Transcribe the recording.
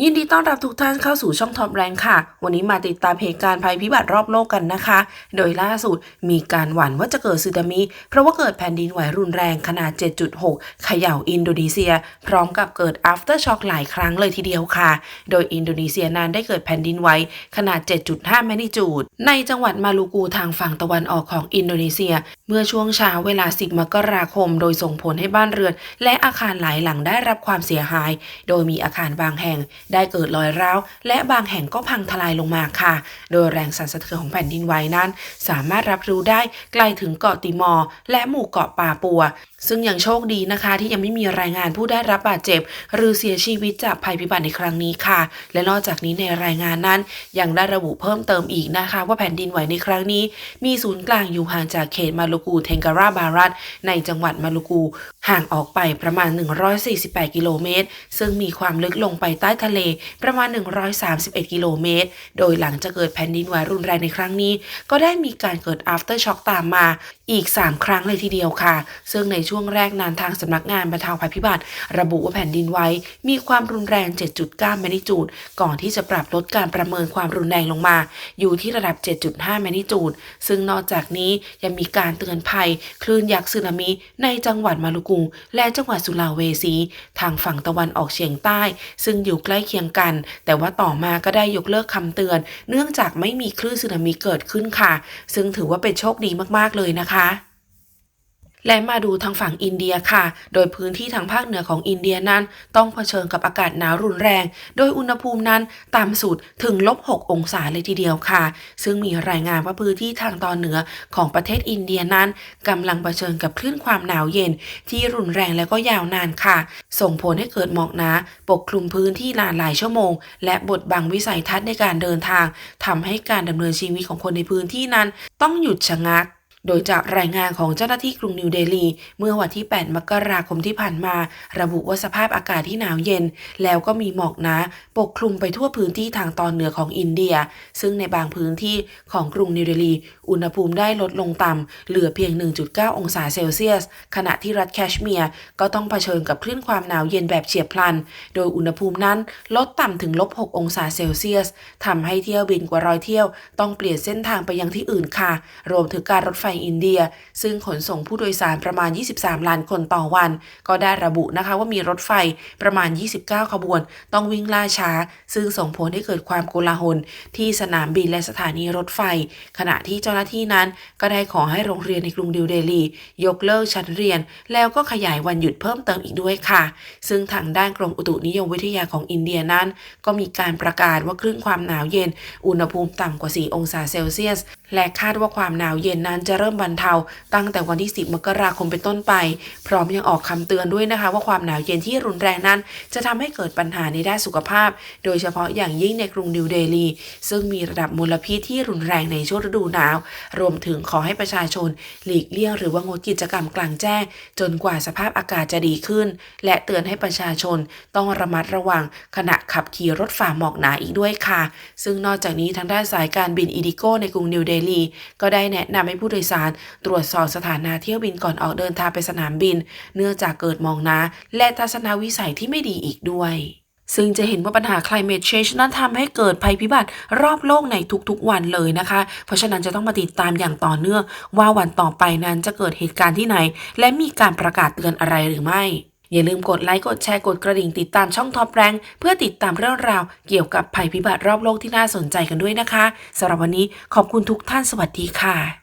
ยินดีต้อนรับทุกท่านเข้าสู่ช่องทอปแรงค่ะ วันนี้มาติดตามเหตุการณ์ภัยพิบัติรอบโลกกันนะคะ โดยล่าสุดมีการหวั่นว่าจะเกิดสึนามิ เพราะว่าเกิดแผ่นดินไหวรุนแรงขนาด 7.6 เขย่าอินโดนีเซีย พร้อมกับเกิด after shock หลายครั้งเลยทีเดียวค่ะ โดยอินโดนีเซียนั้นได้เกิดแผ่นดินไหวขนาด 7.5แมกนิจูด ในจังหวัดมาลูกูทางฝั่งตะวันออกของอินโดนีเซีย เมื่อช่วงเช้าเวลา 10 มกราคม โดยส่งผลให้บ้านเรือน และอาคารหลายหลังได้รับความเสียหาย โดยมีอาคารบางแห่ง ได้เกิดรอยร้าว และบางแห่งก็พังทลายลงมาค่ะ โดยแรงสั่นสะเทือนของแผ่นดินไหวนั้น สามารถรับรู้ได้ไกลถึงเกาะติมอร์และหมู่เกาะปาปัว ซึ่งยังโชคดีนะคะ ที่ยังไม่มีรายงานผู้ได้รับบาดเจ็บ หรือเสียชีวิตจากภัยพิบัติในครั้งนี้ค่ะ และนอกจากนี้ในรายงานนั้น ยังได้ระบุเพิ่มเติมอีกนะคะ ว่าแผ่นดินไหวในครั้งนี้ มีศูนย์กลางอยู่ห่างจากเขตมาลูกูเทงการาบารัตในจังหวัดมาลูกูห่างออกไปประมาณ 148 กิโลเมตร ซึ่งมีความลึกลงไปใต้ทะเลประมาณ 131 กิโลเมตร โดยหลังจะเกิดแผ่นดินไหวรุนแรงในครั้งนี้ ก็ได้มีการเกิด after shock ตามมา อีก 3 ครั้งเลยทีเดียวค่ะ ซึ่งในช่วงแรกนานทางสำนักงานบรรเทาภัยพิบัติ ระบุว่าแผ่นดินไหวมีความรุนแรง 7.9แมกนิจูด ก่อนที่จะปรับลดการประเมินความรุนแรงลงมา อยู่ที่ระดับ 7.5แมกนิจูด ซึ่งนอกจากนี้ยังมีการเตือนภัย คลื่นยักษ์สึนามิ ในจังหวัดมาลูกู และจังหวัดสุลาเวสี ทางฝั่งตะวันออกเฉียงใต้ ซึ่งอยู่ใกล้เคียงกัน แต่ว่าต่อมาก็ได้ยกเลิกคำเตือน เนื่องจากไม่มีคลื่นสึนามิเกิดขึ้นค่ะ ซึ่งถือว่าเป็นโชคดีมากๆเลยนะคะนะคะและมาดูทางฝั่งอินเดียค่ะ โดยพื้นที่ทางภาคเหนือของอินเดียนั้น ต้องเผชิญกับอากาศหนาวรุนแรง โดยอุณหภูมินั้นต่ำสุดถึงลบ 6 องศาเลยทีเดียวค่ะ ซึ่งมีรายงานว่าพื้นที่ทางตอนเหนือของประเทศอินเดียนั้นกำลังเผชิญกับคลื่นความหนาวเย็น ที่รุนแรงและก็ยาวนานค่ะ ส่งผลให้เกิดหมอกหนาปกคลุมพื้นที่นานหลายชั่วโมง และบดบังวิสัยทัศน์ในการเดินทางทำให้การดำเนินชีวิตของคนในพื้นที่นั้น ต้องหยุดชะงัก โดยจากรายงานของเจ้าหน้าที่กรุงนิวเดลี เมื่อวันที่ 8 มกราคมที่ผ่านมา ระบุว่าสภาพอากาศที่หนาวเย็น แล้วก็มีหมอกหนาปกคลุมไปทั่วพื้นที่ทางตอนเหนือของอินเดีย ซึ่งในบางพื้นที่ของกรุงนิวเดลี อุณหภูมิได้ลดลงต่ำเหลือเพียง 1.9 องศาเซลเซียส ขณะที่รัฐแคชเมียร์ก็ต้องเผชิญกับคลื่นความหนาวเย็นแบบเฉียบพลัน โดยอุณหภูมินั้นลดต่ำถึงลบ 6 องศาเซลเซียสทำให้เที่ยวบินกว่าร้อยเที่ยว ต้องเปลี่ยนเส้นทางไปยังที่อื่นค่ะ รวมถึงการรถไฟอินเดีย ซึ่งขนส่งผู้โดยสารประมาณ 23 ล้านคนต่อวัน ก็ได้ระบุนะคะว่ามีรถไฟประมาณ 29 ขบวน ต้องวิ่งล่าช้า ซึ่งส่งผลให้เกิดความโกลาหล ที่สนามบินและสถานีรถไฟ ขณะที่เจ้าหน้าที่นั้น ก็ได้ขอให้โรงเรียนในกรุงดิวเดลี ยกเลิกชั้นเรียน แล้วก็ขยายวันหยุดเพิ่มเติมอีกด้วยค่ะ ซึ่งทางด้านกรมอุตุนิยมวิทยาของอินเดียนั้น ก็มีการประกาศว่าคลื่นความหนาวเย็น อุณหภูมิต่ำกว่า 4 องศาเซลเซียส และคาดว่าความหนาวเย็นนั้นจะเริ่มบรรเทา ตั้งแต่วันที่ 10 มกราคมเป็นต้นไป พร้อมยังออกคำเตือนด้วยนะคะ ว่าความหนาวเย็นที่รุนแรงนั้น จะทำให้เกิดปัญหาในด้านสุขภาพ โดยเฉพาะอย่างยิ่งในกรุงนิวเดลี ซึ่งมีระดับมลพิษที่รุนแรงในช่วงฤดูหนาว รวมถึงขอให้ประชาชน หลีกเลี่ยงหรือว่างดกิจกรรมกลางแจ้ง จนกว่าสภาพอากาศจะดีขึ้น และเตือนให้ประชาชนต้องระมัดระวัง ขณะขับขี่รถฝ่าหมอกหนาอีกด้วยค่ะ ซึ่งนอกจากนี้ทางด้านสายการบินอีดิโกในกรุงนิวเดลีก็ได้แนะนำให้ผู้โดยสาร ตรวจสอบสถานะเที่ยวบินก่อนออกเดินทางไปสนามบิน เนื่องจากเกิดมองนาและทัศนวิสัยที่ไม่ดีอีกด้วยซึ่งจะเห็นว่าปัญหา climate change นั้นทำให้เกิดภัยพิบัติรอบโลกในทุกๆวันเลยนะคะ เพราะฉะนั้นจะต้องมาติดตามอย่างต่อเนื่อง ว่าวันต่อไปนั้นจะเกิดเหตุการณ์ที่ไหน และมีการประกาศเตือนอะไรหรือไม่ อย่าลืมกดไลค์กดแชร์กดกระดิ่งติดตามช่องท็อปแรงเพื่อติดตามเรื่องราวเกี่ยวกับภัยพิบัติรอบโลกที่น่าสนใจกันด้วยนะคะสำหรับวันนี้ขอบคุณทุกท่านสวัสดีค่ะ